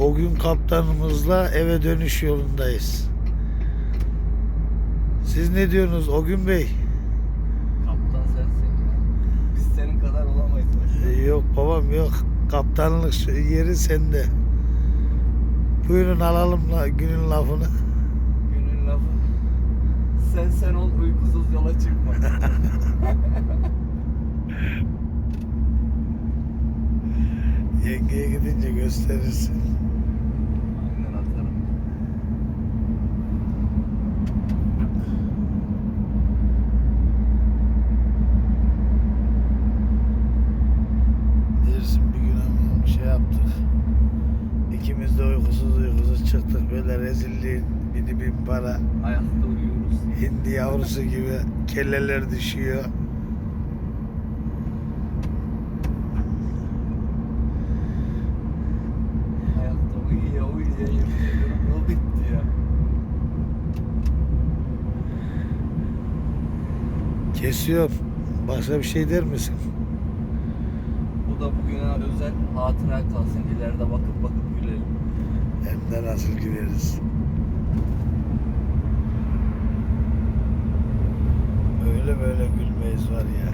O gün kaptanımızla eve dönüş yolundayız. Siz ne diyorsunuz o gün bey? Kaptan sensin. Biz senin kadar olamayız. Ee, Yok babam yok. Kaptanlık yeri sende. Buyurun alalım la, günün lafını. Günün lafı. Sen sen ol uykusuz yola çıkma. Yengeye gidince gösterirsin. Aynen atarım. Dersin bir gün ama şey yaptık. İkimiz de uykusuz uykusuz çıktık böyle rezilliğin bini bin para. Ayakta uyuyoruz. Hindi yavrusu gibi kelleler düşüyor. Kesiyor. Başka bir şey der misin? Bu da bugüne özel hatıra kalsın. İleride bakıp bakıp gülelim. Hem de nasıl gideriz. Öyle böyle gülmeyiz var ya.